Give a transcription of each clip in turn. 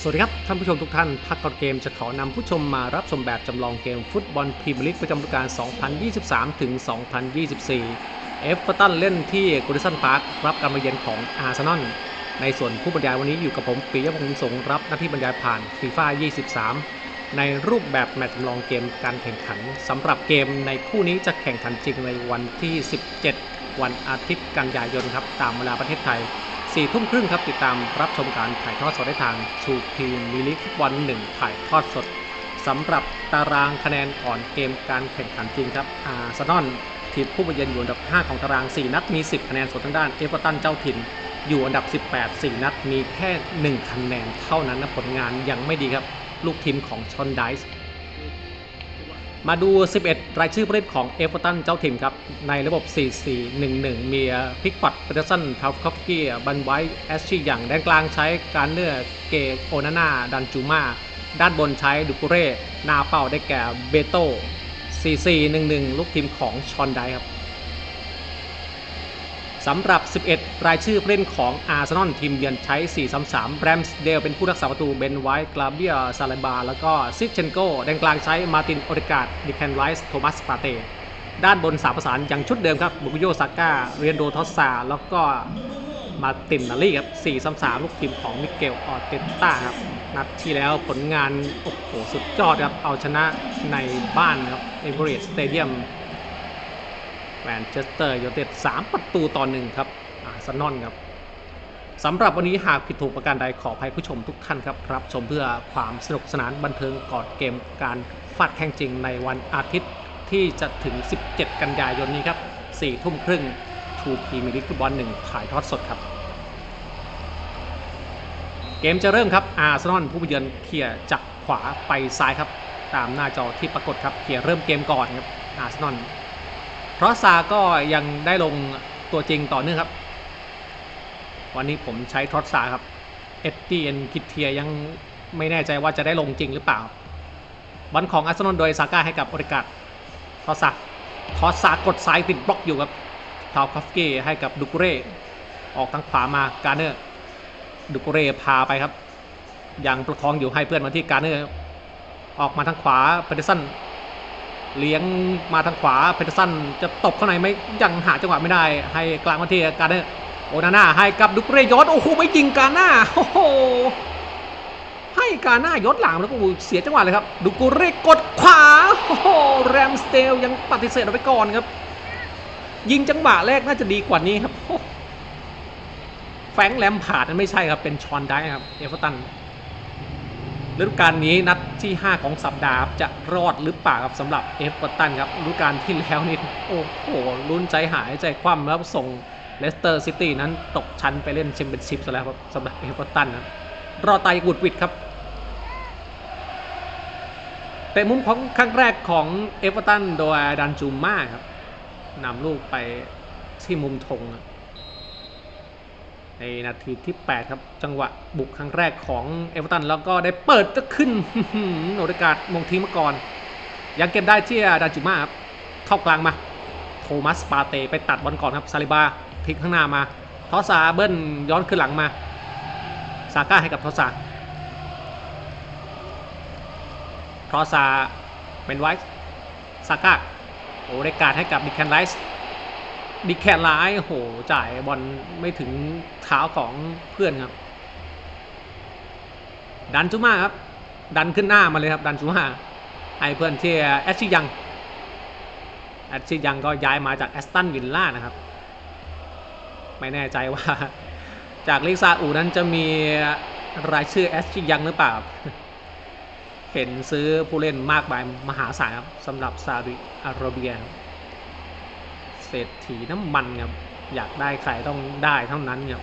สวัสดีครับ ท่านผู้ชมทุกท่านพักก่อนเกมจะขอนำผู้ชมมารับชมแบบจำลองเกมฟุตบอลพรีเมียร์ลีกประจำฤดูกาล 2023 ถึง 2024 เอฟเวอร์ตันเล่นที่กูดิสันพาร์ครับการมาเยือนของอาร์เซนอล ในส่วนผู้บรรยายวันนี้อยู่กับผมปียพงศ์สงรับหน้าที่บรรยายผ่านฟีฟ่า23 ในรูปแบบแมตช์จำลองเกมการแข่งขันสำหรับเกมในคู่นี้จะแข่งขันจริงในวันที่ 17 วันอาทิตย์กันยายนครับตามเวลาประเทศไทย สี่ทุ่มครึ่งครับติดตามรับชมการถ่ายทอดสดได้ทางชูพีมิลิฟุตบอลหนึ่งถ่ายทอดสดสำหรับตารางคะแนนก่อนเกมการแข่งขันจริงครับอาร์เซนอลทีมผู้บรรยายอยู่อันดับ 5 ของตาราง 4 นัดมี 10 คะแนนส่วนทางด้านเอเวอร์ตันเจ้าถิ่น อยู่อันดับ 18 4 นัดมีแค่ 1 คะแนนเท่านั้นนะผลงานยังไม่ดีครับ ลูกทีมของชอนไดส์ มาดู 11 รายชื่อผู้เล่นของเอฟเวอร์ตันเจ้าถิ่นครับ ในระบบ 4-4-1-1 มีพิกฟอร์ดเปเดอร์สันทาวคอฟกี้บันไวท์แอชชี่อย่างแดนกลางใช้การเนื้อเกโอนาน่าดันจูมาด้านบนใช้ดูกุเร่นาเป้าได้แก่เบโต้4-4-1-1 ลูกทีมของชอนไดครับ สำหรับ 11 รายชื่อผู้เล่นของอาร์เซนอลทีมเยือนใช้ 4-3-3 แรมสเดลเป็นผู้รักษาประตูเบนไวท์กลาเบียซาเลบา แล้วก็ซิชเชนโกแดนกลางใช้มาตินโอเดกาดดิแคนไรส์โทมัสปาเตด้านบนสามประสานอย่างชุดเดิมครับบุกโยซาก้าเรียนโดทอสซาแล้วก็มาตินนาลีครับ4-3-3 ลูกทีมของมิเกลออเตต้าครับนัดที่แล้วผลงาน โอ้โห สุดยอดครับ เอาชนะในบ้านครับเอเวอเรสต์สเตเดียม แมนเชสเตอร์ยูไนเต็ด3ประตูต่อหนึ่งครับอาร์เซนอลครับสำหรับวันนี้หากผิดถูกประการใดขออภัยผู้ชมทุกท่านครับ รับชมเพื่อความสนุกสนานบันเทิงก่อนเกมการฟาดแข่งจริงในวันอาทิตย์ที่จะถึง 17 กันยายนนี้ครับ4ทุ่มครึ่งทูพีมิลิฟุตบอลหนึ่งถ่ายทอดสดครับ เกมจะเริ่มครับอาร์เซนอลผู้เยือนเคลียร์จากขวาไปซ้ายครับ ตามหน้าจอที่ปรากฏครับเคลียร์เริ่มเกมก่อนครับอาร์เซนอล เพราะซาก็ยังได้ลงตัวจริงต่อเนื่องครับ วันนี้ผมใช้ทรอตซาครับ เอ็ดดี้เอ็นคิดเทียยังไม่แน่ใจว่าจะได้ลงจริงหรือเปล่าบอลของอาร์เซนอลโดยซาก้าให้กับโอริกาดทอสซาทอสซากดซ้ายติดบล็อกอยู่ครับทาวคอฟกี้ให้กับดุกเร่ออกทางขวามาการเนอร์ดุกเร่พาไปครับยังประคองอยู่ให้เพื่อนมาที่การเนอร์ออกมาทางขวาเปเดอร์สัน เลี้ยงมาทางขวาเพเทอร์สันจะตบเข้าในไหมยังหาจังหวะไม่ได้ ให้กลางมาที่การเนอร์โอนาน่าให้กับดุกเรยอดโอ้โหไม่ยิงการหน้าโอ้โหให้การหน้ายศหลังแล้วก็เสียจังหวะเลยครับดุกุเรกดขวาโอ้โหแรมสเตลยังปฏิเสธเอาไปก่อนครับ ยิงจังหวะแรกน่าจะดีกว่านี้ครับแฟงแลมพาร์ดนั้นไม่ใช่ครับเป็นชอนได้ครับเอเวอร์ตัน ฤดูกาลนี้นัดที่ 5 ของสัปดาห์จะรอดหรือเปล่าครับสำหรับเอฟเวอร์ตันครับฤดูกาลที่แล้วนี่โอ้โหลุ้นใจหายใจคว่ำแล้วส่งเลสเตอร์ซิตี้นั้นตกชั้นไปเล่นแชมเปี้ยนชิพซะแล้วครับสำหรับเอฟเวอร์ตันนะรอดตายกุดวิดครับแต่มุมของครั้งแรกของเอฟเวอร์ตันโดยดันจูม่าครับนำลูกไปที่มุมธงครับ ในนาทีที่ 8 ครับ จังหวะบุกครั้งแรกของเอเวอร์ตันแล้วก็ได้เปิดจะขึ้นโอกาสมงทิ้งมาก่อน ยังเก็บได้ที่ดาจูมาครับเข้ากลางมา โทมัสปาเตไปตัดบอลก่อนครับซาลิบาทิ้งข้างหน้ามาทอสซาเบิ้ลย้อนขึ้นหลังมาซาก้าให้กับทอสซาทอสซาเป็นไวท์ซาก้าโอเรกาดให้กับดิแคนไลส์ ดิแคนไลโหจ่ายบอลไม่ถึงเท้าของเพื่อนครับ ดันจูมาครับ ดันขึ้นหน้ามาเลยครับ ดันจูมาให้เพื่อนที่แอชชิยังแอชชิยังก็ย้ายมาจากแอสตันวิลล่านะครับ ไม่แน่ใจว่า จากลิกซาอูนั้นจะมีรายชื่อแอชชิยังหรือเปล่า เห็นซื้อผู้เล่นมากมายมหาศาลครับสำหรับซาอุดิอาระเบีย เศรษฐีน้ำมันครับ อยากได้ใครต้องได้เท่านั้นครับ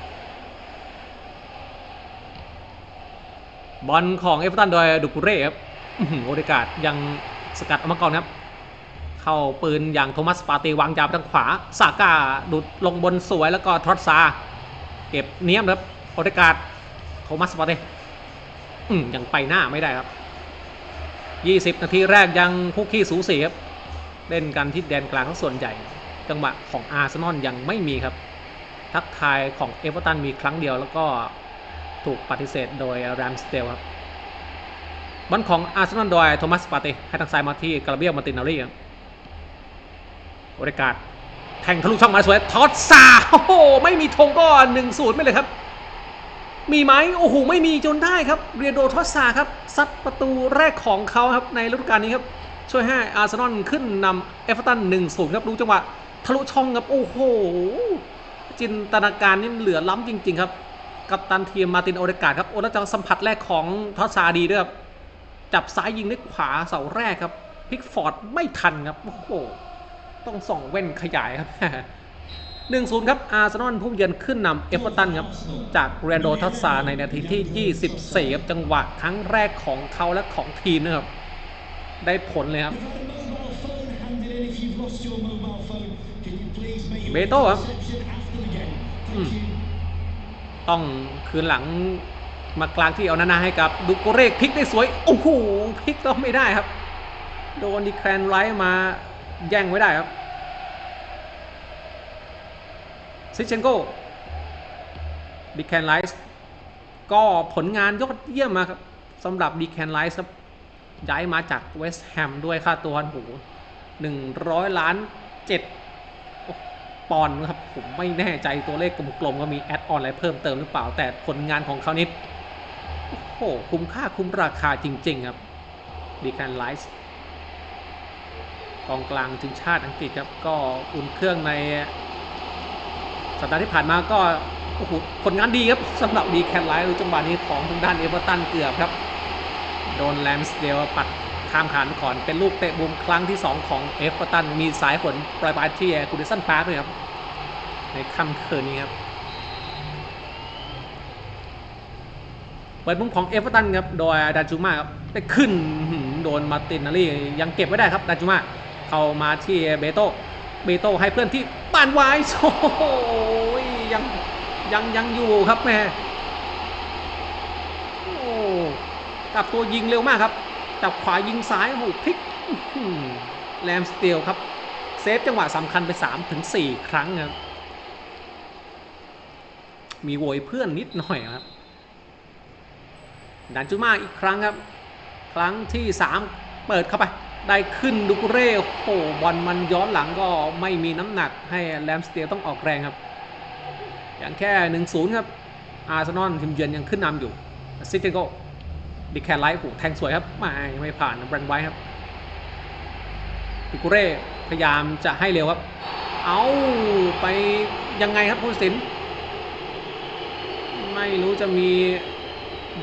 บอลของเอฟเวอร์ตันโดยดูกุเร่ครับออหือโอเดกาดยังสกัดออกมาก่อนครับ เข้าปืนอย่างโทมัสปาเตวางยาวไปทางขวาซาก้าดุดลงบนสวยแล้วก็ทรอตซา เก็บเนียมครับโอเดกาดโทมัสปาเตอืมยังไปหน้าไม่ได้ครับ 20 นาทีแรกยังคุกขี้สูสีครับ เล่นกันที่แดนกลางทั้งส่วนใหญ่ จังหวะของอาร์เซนอลยังไม่มีครับ ทักทายของเอเวอร์ตันมีครั้งเดียวแล้วก็ถูกปฏิเสธโดยแรมสเตลครับบอลของอาร์เซนอลโดยโทมัสปาเตให้ทางซ้ายมาที่กราเบียลมาตินารีครับโอกาสแทงทะลุช่องมาสวยทอดซาโอ้โหไม่มีธงก็หนึ่งศูนย์ไปเลยครับ มีไหมโอ้โหไม่มีจนได้ครับ เรียโดทอสซาครับซัดประตูแรกของเขาครับในฤดูกาลนี้ครับ ช่วยให้อาร์เซนอลขึ้นนำเอฟเวอร์ตันหนึ่งศูนย์ครับดูจังหวะ ทะลุช่องครับ โอ้โห จินตนาการนี่เหลือล้ำจริง ๆ ครับ กับตันทีมมาตินโอเดกาดครับ โอ้แล้วจังสัมผัสแรกของทอสซาดีด้วยครับ จับซ้ายยิงด้วยขวาเสาแรกครับ พิกฟอร์ดไม่ทันครับ โอ้โห ต้องส่องเว้นขยายครับหนึ่งศูนย์ครับ อาร์เซนอลผู้เยือนขึ้นนำเอฟเวอร์ตันครับ จากเรนโดทัสซาในนาทีที่ 24 ครับ จังหวะครั้งแรกของเขาและของทีมนะครับ ได้ผลเลยครับ เบโต้ครับอืมต้องคืนหลังมากลางที่เอานานาให้กับดูโกเรกพลิกได้สวย โอ้โหพลิกต้องไม่ได้ครับ โดนดีแคลนไรท์มาแย่งไว้ได้ครับซิเชนโกดีแคนไลส์ก็ผลงานยอดเยี่ยมมาครับสำหรับดีแคนไลส์ครับย้ายมาจากเวสต์แฮมด้วยค่าตัวโหหนึ่งร้อยล้านเจ็ด ปอนครับผมไม่แน่ใจตัวเลขกลมๆก็มีแอดออนอะไรเพิ่มเติมหรือเปล่า แต่ผลงานของเขานี่โอ้โหคุ้มค่าคุ้มราคาจริง ๆ ครับดีแคนไลส์กองกลางทีมชาติอังกฤษครับก็อุ่นเครื่องในสัปดาห์ที่ผ่านมาก็โอ้โหผลงานดีครับสำหรับดีแคนไลท์จังหวะนี้ของทางด้านเอเวอร์ตันเกือบครับ โดนแลมสเดลปัด ข้ามขานก่อนเป็นลูกเตะมุมครั้งที่ 2 ของเอเวอร์ตันมีสายฝนปลายปลายที่แอคูดิสันพาร์คเลยครับ ในค่ำคืนนี้ครับเปิดมุมของเอเวอร์ตันครับโดยดาจูมาครับได้ขึ้นโดนมาตินนารียังเก็บไว้ได้ครับดาจูมาเข้ามาที่เบโตเบโตให้เพื่อนที่ปานไว้โอ้โหยังยังยังอยู่ครับแม่โอ้กลับตัวยิงเร็วมากครับ จับขวายิงซ้ายโอ้โหพลิกแรมสเตีลครับ เซฟจังหวะสำคัญไป3ถึง4ครั้งครับ มีโวยเพื่อนนิดหน่อยครับ ดันจุมาอีกครั้งครับ ครั้งที่ 3 เปิดเข้าไป ได้ขึ้นดูกเร่โอ้โหบอลมันย้อนหลังก็ไม่มีน้ำหนักให้แรมสเตีลต้องออกแรงครับ อย่างแค่ 1-0 ครับ อาร์เซนอลทีมเยือนยังขึ้นนำอยู่ซิตี้โก ดิแคนไลท์โอ้โหแทงสวยครับไม่ไม่ผ่านแบรนด์ไว้ครับดูกุเร่พยายามจะให้เร็วครับ เอาไปยังไงครับผู้สินไม่รู้จะมี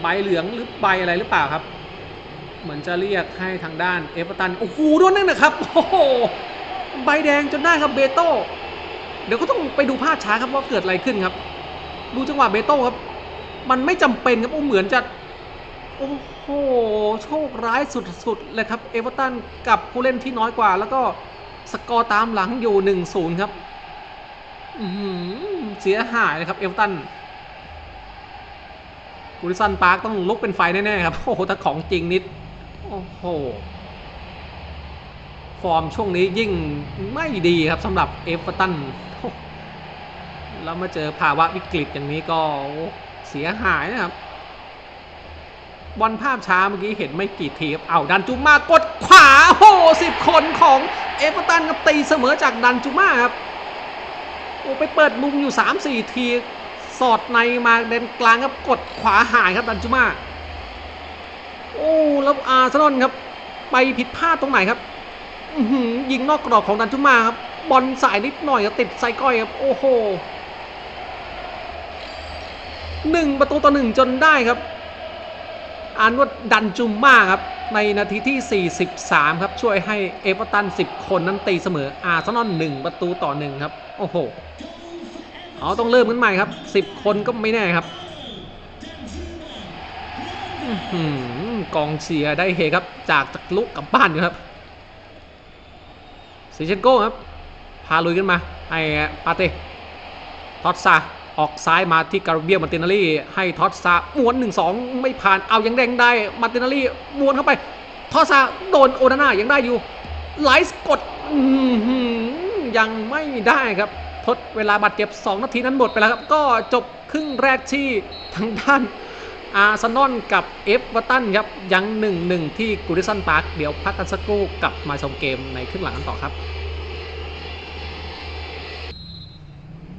ใบเหลืองหรือใบอะไรหรือเปล่าครับ เหมือนจะเรียกให้ทางด้านเอเวอร์ตันโอ้โหโดนนั่นนะครับโอ้โหใบแดงจนได้ครับเบโต้เดี๋ยวก็ต้องไปดูภาพช้าครับว่าเกิดอะไรขึ้นครับ ดูจังหวะเบโต้ครับ มันไม่จำเป็นครับโอ้เหมือนจะ โอ้โห โชคร้ายสุดๆเลยครับ เอเวอร์ตันกับผู้เล่นที่น้อยกว่า แล้วก็สกอร์ตามหลังอยู่ 1-0 ครับเสียหายเลยครับ เอเวอร์ตันกูริสันปาร์คต้องลุกเป็นไฟแน่ๆครับ โอ้โหถ้าของจริงนิด โอ้โห ฟอร์มช่วงนี้ยิ่งไม่ดีครับสำหรับเอฟเวอร์ตันแล้วมาเจอภาวะวิกฤตอย่างนี้ก็เสียหายนะครับ บอลภาพช้าเมื่อกี้เห็นไม่กี่ทีครับเอาดันจูมากดขวาโอ้โหสิบคนของเอฟเวอร์ตันครับตีเสมอจากดันจูมาครับโอ้ไปเปิดมุมอยู่ 3-4 ทีสอดในมาเดนกลางครับกดขวาหายครับดันจูมาโอ้แล้วอาร์เซนอลครับ ไปผิดพลาดตรงไหนครับยิงนอกกรอบของดันจูมาครับ บอลสายนิดหน่อยครับติดไซก้อยครับ โอ้โหหนึ่งประตูต่อหนึ่งจนได้ครับ อานว่าดันจุมมาครับ ในนาทีที่ 43 ครับ ช่วยให้เอเวอร์ตัน 10 คนนั้นตีเสมออาร์เซนอล1ประตูต่อหนึ่งครับ โอ้โหเอาต้องเริ่มกันใหม่ครับ 10 คนก็ไม่แน่ครับอื้อหือกองเชียร์ได้เฮครับ จากจากลุกกลับบ้านอยู่ครับซิเชนโก้ครับ พาลุยขึ้นมาให้ปาเต้ทอตซา ออกซ้ายมาที่การเบียมาตินาลีให้ทอตซาม้วน1 2 ไม่ผ่านเอายังแดงได้มาตินาลีม้วนเข้าไปทอตซาโดนโอนาน่ายังได้อยู่ไลส์กดยังไม่ได้ครับทดเวลาบาดเจ็บ 2 นาทีนั้นหมดไปแล้วครับ ก็จบครึ่งแรกที่ทางด้านอาร์เซนอลกับเอฟเวอร์ตันครับ ยังหนึ่งหนึ่งที่กูริสันพาร์คเดี๋ยวพักกันสักครู่กลับมาชมเกมในครึ่งหลังกันต่อครับ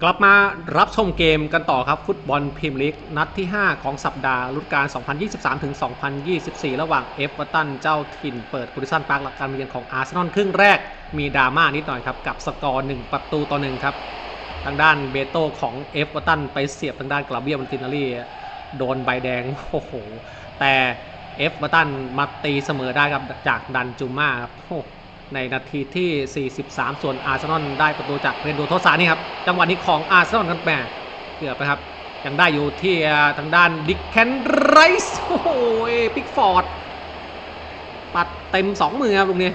กลับมารับชมเกมกันต่อครับ ฟุตบอลพรีเมียร์ลีกนัดที่ 5 ของสัปดาห์ฤดูกาล 2023 ถึง 2024 ระหว่างเอฟเวอร์ตันเจ้าถิ่นเปิดกูริสันพาร์คหลักการเรียนของอาร์เซนอลครึ่งแรกมีดราม่านิดหน่อยครับ กับสกอร์ 1 ประตูต่อ 1 ครับ ทางด้านเบโต้ของเอฟเวอร์ตันไปเสียบทางด้านกลาเบียมันตินารีโดนใบแดงโอ้โหแต่เอฟเวอร์ตันมาตีเสมอได้ครับจากดันจูม่าครับโอ้ ในนาทีที่ 43 ส่วนอาร์เซนอลได้ประตูจากเรนโดโทซานี่ครับ จังหวะนี้ของอาร์เซนอลกันแหมเกือบไปครับ ยังได้อยู่ที่ทางด้านดิกแคนไรส์โอ้โหพิกฟอร์ด ปัดเต็ม 2 มือครับตรงนี้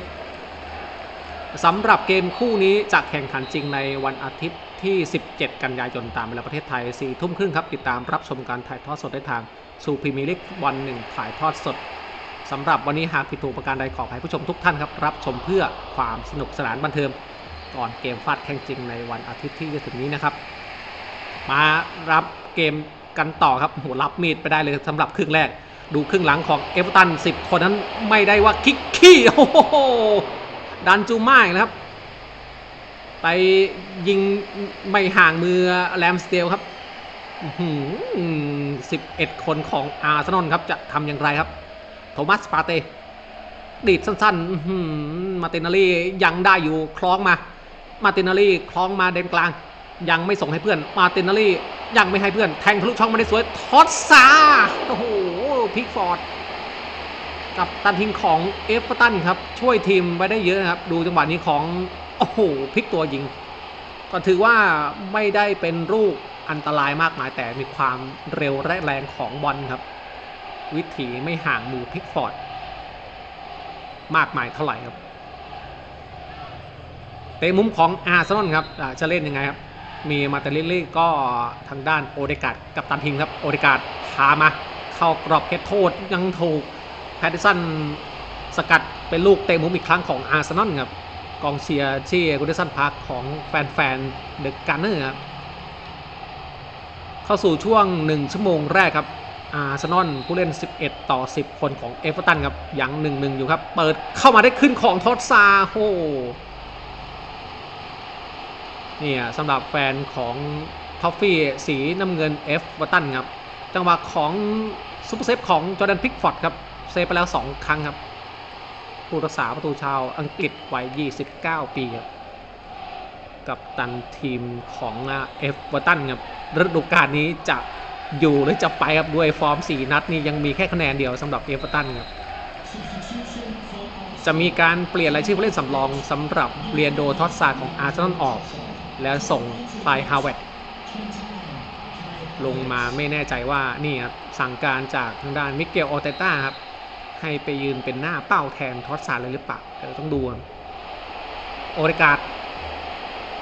สำหรับเกมคู่นี้จะแข่งขันจริงในวันอาทิตย์ที่ 17 กันยายนตามเวลาประเทศไทย 4 ทุ่มครึ่งครับ ติดตามรับชมการถ่ายทอดสดได้ทางซูพรีเมียร์ลีกวันหนึ่งถ่ายทอดสด สำหรับวันนี้หากผิดถูกประการใดขออภัยผู้ชมทุกท่านครับ รับชมเพื่อความสนุกสนานบันเทิงก่อนเกมฟาดแข่งจริงในวันอาทิตย์ที่จะถึงนี้นะครับ มารับเกมกันต่อครับโหรับมีดไปได้เลยสำหรับครึ่งแรก ดูครึ่งหลังของเอเวอร์ตัน10 คนนั้นไม่ได้ว่าคิกขี้โอ้โหดันจูม่าอีกแล้วครับ ไปยิงไม่ห่างมือแรมสเตลครับสิบเอ็ดคนของอาร์เซนอลครับจะทำอย่างไรครับ ทมัสปาเต ดีดสั้นๆมาตินาลียังได้อยู่คล้องมา มาตินาลีคล้องมาเดนกลาง ยังไม่ส่งให้เพื่อน มาตินาลียังไม่ให้เพื่อนแทงทะลุช่องมาได้สวยทอดซาโอ้โหพิกฟอร์ดกับตันทีมของเอฟเวอร์ตันครับช่วยทีมไว้ได้เยอะนะครับ ดูจังหวะนี้ของโอ้โหพลิกตัวยิง ก็ถือว่าไม่ได้เป็นลูกอันตรายมากมายแต่มีความเร็วและแรงของบอลครับ วิถีไม่ห่างมือพิกฟอร์ด มากมายเท่าไหร่ครับเตะมุมของอาร์เซนอลครับจะเล่นยังไงครับ มีมาเตลิลลี่ก็ทางด้านโอเดกาดกับตันทิงครับ โอเดกาดพามา เข้ากรอบเขตโทษยังถูกแพตติสันสกัดเป็นลูกเตะมุมอีกครั้งของอาร์เซนอลครับ กองเชียร์ที่กูเดสันพาร์คของแฟนๆเดอะการ์เนอร์ครับ เข้าสู่ช่วง 1 ชั่วโมงแรกครับ อาร์เซนอลผู้เล่น 11 ต่อ 10 คนของเอฟเวอร์ตันครับ ยัง1 1อยู่ครับ เปิดเข้ามาได้ขึ้นของทอดซาโฮเนี่ยสำหรับแฟนของท็อฟฟี่สีน้ำเงินเอฟเวอร์ตันครับ จังหวะของซุปเปอร์เซฟของจอร์แดนพิกฟอร์ดครับ เซฟไปแล้ว 2 ครั้งครับ ผู้รักษาประตูชาวอังกฤษวัย 29 ปีครับกับตันทีมของเอฟเวอร์ตันครับฤดูกาลนี้จะ อยู่หรือจะไปครับด้วยฟอร์ม 4 นัดนี่ยังมีแค่คะแนนเดียวสำหรับเอฟเวอร์ตันครับจะมีการเปลี่ยนรายชื่อผู้เล่นสำรองสำหรับเรียนโดทอสซาของอาร์เซนอลออก แล้วส่งไปฮาวเวตลงมาไม่แน่ใจว่านี่ครับสั่งการจากทางด้านมิเกลโอเตต้าครับให้ไปยืนเป็นหน้าเป้าแทนทอสซาเลยหรือเปล่าเดี๋ยวต้องดูโอเดกาด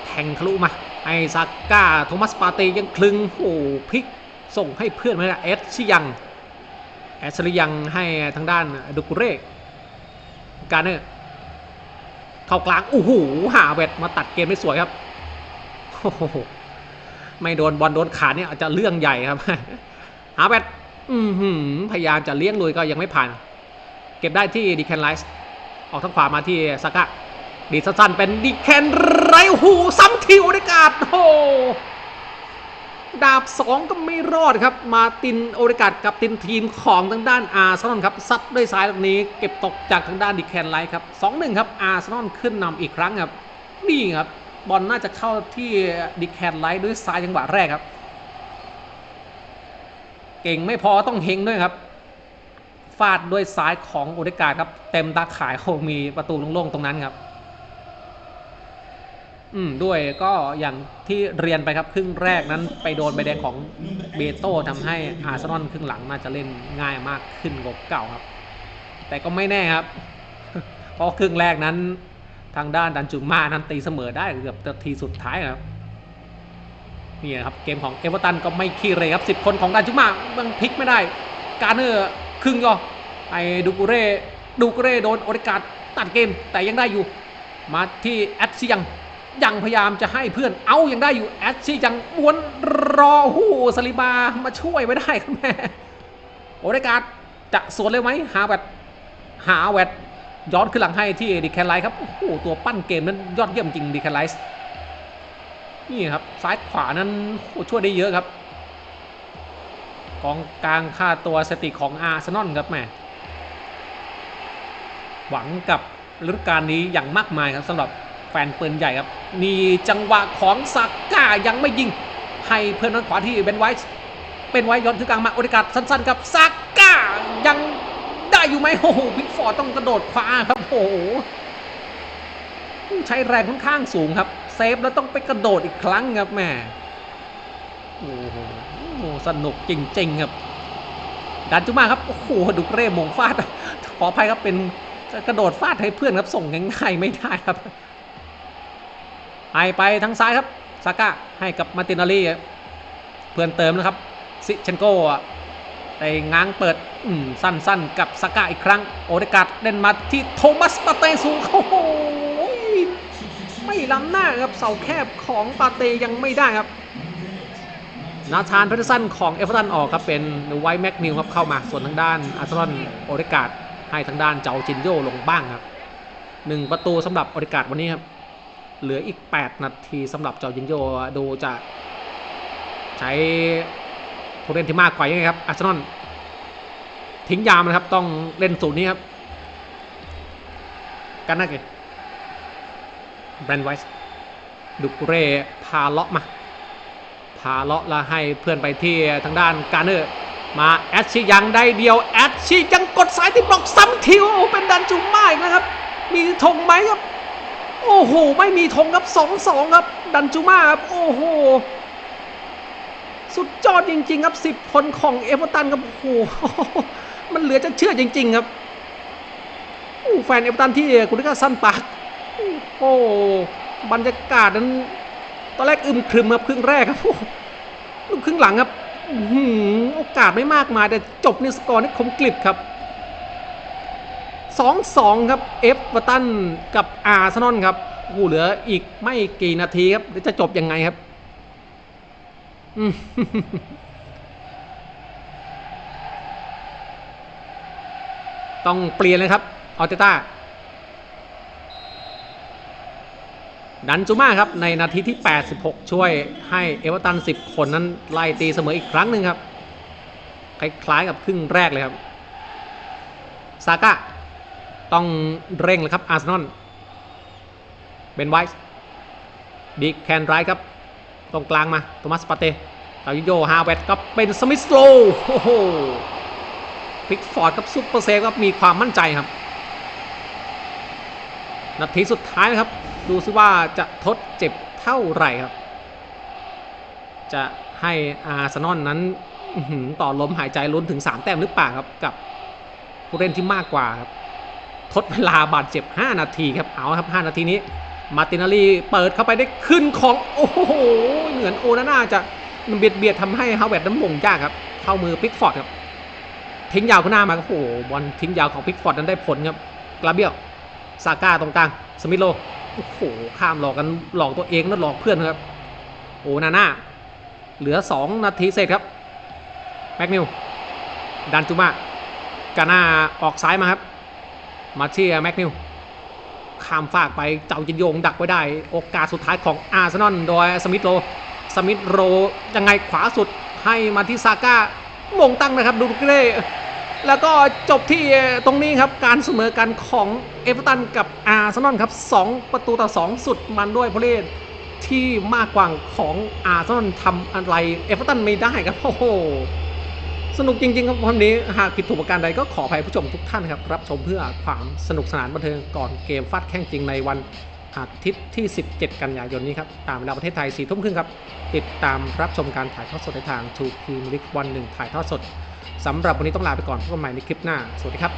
แทงทะลุมาไอซาก้าโทมัสปาเตยังคลึงโอ้พลิก ส่งให้เพื่อนไม่ได้เอสชิยังเอสชิยังให้ทางด้านดูกุเรกการเนอร์เข้ากลางโอ้โหหาเวทมาตัดเกมได้สวยครับโอ้โหไม่โดนบอลโดนขาเนี่ยอาจจะเรื่องใหญ่ครับหาเวทพยายามจะเลี้ยงลุยก็ยังไม่ผ่าน เก็บได้ที่ดีแคนไลส์ออกทางขวามาที่ซากะดีสั้นๆเป็นดีแคนไรหูซ้ำทีโอเดกาดโอ้ ดาบสองก็ไม่รอดครับ มาตินโอเดกาดกับตินทีมของทางด้านอาร์เซนอลครับซัดด้วยซ้ายตรงนี้เก็บตกจากทางด้านดีแคนไลท์ครับสองหนึ่งครับอาร์เซนอลขึ้นนำอีกครั้งครับนี่ครับบอลน่าจะเข้าที่ดีแคนไลท์ด้วยซ้ายจังหวะแรกครับ เก่งไม่พอต้องเฮงด้วยครับฟาดด้วยซ้ายของโอเดกาดครับ เต็มตาขายคงมีประตูโล่งๆตรงนั้นครับ อืมด้วยก็อย่างที่เรียนไปครับครึ่งแรกนั้นไปโดนใบแดงของเบโต้ทำให้อาร์เซนอลครึ่งหลังน่าจะเล่นง่ายมากขึ้นกว่าเก่าครับ แต่ก็ไม่แน่ครับ เพราะครึ่งแรกนั้นทางด้านดันจุมานั้นตีเสมอได้เกือบนาทีสุดท้ายครับนี่ครับเกมของเอเวอร์ตันก็ไม่ขี้เหรครับ10คนของดันจุมามันพลิกไม่ได้ การเนอร์ครึ่งก็ไอ้ดูกเร่ดูกเร่โดนโอริกาดตัดเกมแต่ยังได้อยู่ มาที่แอดซิยัง ยังพยายามจะให้เพื่อนเอายังได้อยู่แอดซิยังม้วนรอโอ้สลิบามาช่วยไม่ได้ครับแม่โอเดการ์ดจะสวนเลยไหมหาแวดหาแวดย้อนขึ้นหลังให้ที่ดีแคนไลท์ครับโอ้โหตัวปั้นเกมนั้นยอดเยี่ยมจริงดีแคนไลท์นี่ครับซ้ายขวานั้นช่วยได้เยอะครับกองกลางค่าตัวสติของอาร์เซนอลครับแม่หวังกับฤดูกาลนี้อย่างมากมายครับสำหรับ ฟนเปืนใหญ่ครับนี่จังหวะของซาก้ายังไม่ยิง ให้เพื่อนด้นขวาที่เบนไวท์เป็นไว้ย้อนคือกลางมาโอเดกาดสั้นๆกับซาก้ายังได้อยู่ไหมโอ้โหพิกฟอร์ดต้องกระโดดคว้าครับโอ้โหใช้แรงค่อนข้างสูงครับ เซฟแล้วต้องไปกระโดดอีกครั้งครับแหม่โอ้โหสนุกจริง ๆ ครับ ดันจุมาครับ โอ้โหดุกเร่มงฟาด ขออภัยครับเป็นกระโดดฟาดให้เพื่อนครับ ส่งง่ายๆไม่ได้ครับ ให้ไปทางซ้ายครับซาก้าให้กับมาตินาลีครับเพื่อนเติมนะครับซิเชนโกอะได้ง้างเปิดสั้นๆ กับซาก้าอีกครั้ง โอเดกาดเล่นมาที่โทมัสปาเตสูงโอ้โหไม่ล้ำหน้าครับเสาแคบของปาเตยังไม่ได้ครับนาธานเพเทอร์สันของเอเวอร์ตันออกครับเป็นไวท์แม็กนิวครับเข้ามาส่วนทางด้านอาร์เซนอลโอเดกาดให้ทางด้านเจ้าจินโยลงบ้างครับหนึ่งประตูสำหรับโอเดกาดวันนี้ครับ เหลืออีก 8 นาทีสำหรับเจ้าจินโยดูจะใช้ผู้เล่นที่มากกว่ายังไงครับอาร์เซนอลทิ้งยามนะครับ ต้องเล่นสูตรนี้ครับ กันนะเกแบรนด์ไวส์ดุกเร่พาเลาะมา พาเลาะแล้วให้เพื่อนไปที่ทางด้านการเนอร์มาแอดชิยังได้เดียวแอดชิยังกดสายที่บล็อกซ้ำทิวเป็นดันจุม่าอีกนะครับ มีธงไหมครับ โอ้โห ไม่มีธงครับสองสองครับ ดันจูมาครับ โอ้โห สุดยอดจริง ๆ ครับสิบคนของเอเวอร์ตันครับ โอ้โห มันเหลือจะเชื่อจริง ๆ ครับโอ้แฟนเอเวอร์ตันที่กุณลิกาสั้นปากโอ้โหบรรยากาศนั้น ตอนแรกอึมครึมครับครึ่งแรกครับโอ้ลูกครึ่งหลังครับโอกาสไม่มากมายแต่จบนี่สกอร์นี่คมกลิบครับ 2-2 ครับเอฟเวอร์ตันกับอาร์เซนอลครับโอ้เหลืออีกไม่กี่นาทีครับแล้วจะจบยังไงครับต้องเปลี่ยนเลยครับออเตต้าดันจูมาครับ ในนาทีที่ 86 ช่วยให้เอเวอร์ตัน 10 คนนั้น ไล่ตีเสมออีกครั้งหนึ่งครับ คล้ายๆกับครึ่งแรกเลยครับ ซาก้า ต้องเร่งเลยครับอาร์เซนอลเบนไวส์ดิแคนไรครับ ตรงกลางมาโทมัสปาเต้ตาวิโยฮาเวตก็เป็นสมิธโลโอ้โหพิกฟอร์ดกับซุปเปอร์เซฟครับมีความมั่นใจครับ นาทีสุดท้ายนะครับ ดูซิว่าจะทดเจ็บเท่าไหร่ครับ จะให้อาร์เซนอลนั้นต่อลมหายใจลุ้นถึง 3 แต้มหรือเปล่าครับกับผู้เล่นที่มากกว่าครับ ทดเวลาบาดเจ็บ 5 นาทีครับเอาครับ 5 นาทีนี้ มาร์ตินาลีเปิดเข้าไปได้ขึ้นของ โอ้โหเหมือนโอนาน่าจะเบียดเบียดทำให้ฮาวเวิร์ดน้ำมงยากครับ เข้ามือพิกฟอร์ดครับ ทิ้งยาวข้างหน้ามาโอ้โหบอลทิ้งยาวของพิกฟอร์ดนั้นได้ผลครับกราเบียลซาก้าตรงกลางสมิโลโอ้โหข้ามหลอกกันหลอกตัวเองแล้วหลอกเพื่อนครับ โอ้นาน่าเหลือ 2 นาทีเสร็จครับแม็กนิวดันจูมา กาน่าออกซ้ายมาครับ มาเชียแม็กนิวข้ามฟากไปเจ้าจินโยงดักไว้ได้ โอกาสสุดท้ายของอาร์เซนอลโดยสมิธโรสมิธโรยังไงขวาสุดให้มาที่ซาก้ามงตั้งนะครับดูเกเร่แล้วก็จบที่ตรงนี้ครับ การเสมอกันของเอเวอร์ตันกับอาร์เซนอลครับ 2 ประตูต่อ 2 สุดมันด้วยเพราะเล่นที่มากกว่าของอาร์เซนอลทำอะไรเอเวอร์ตันไม่ได้ครับโอ้โห สนุกจริงๆครับวันนี้หากผิดถูกประการใดก็ขออภัยผู้ชมทุกท่านครับ รับชมเพื่อความสนุกสนานบันเทิงก่อนเกมฟาดแข่งจริงในวันอาทิตย์ที่ 17 กันยายนนี้ครับ ตามเวลาประเทศไทย4ทุ่มครึ่งครับ ติดตามรับชมการถ่ายทอดสดในทาง2 p m League วันหนึ่งถ่ายทอดสดสำหรับวันนี้ต้องลาไปก่อนพบกันใหม่ในคลิปหน้า สวัสดีครับ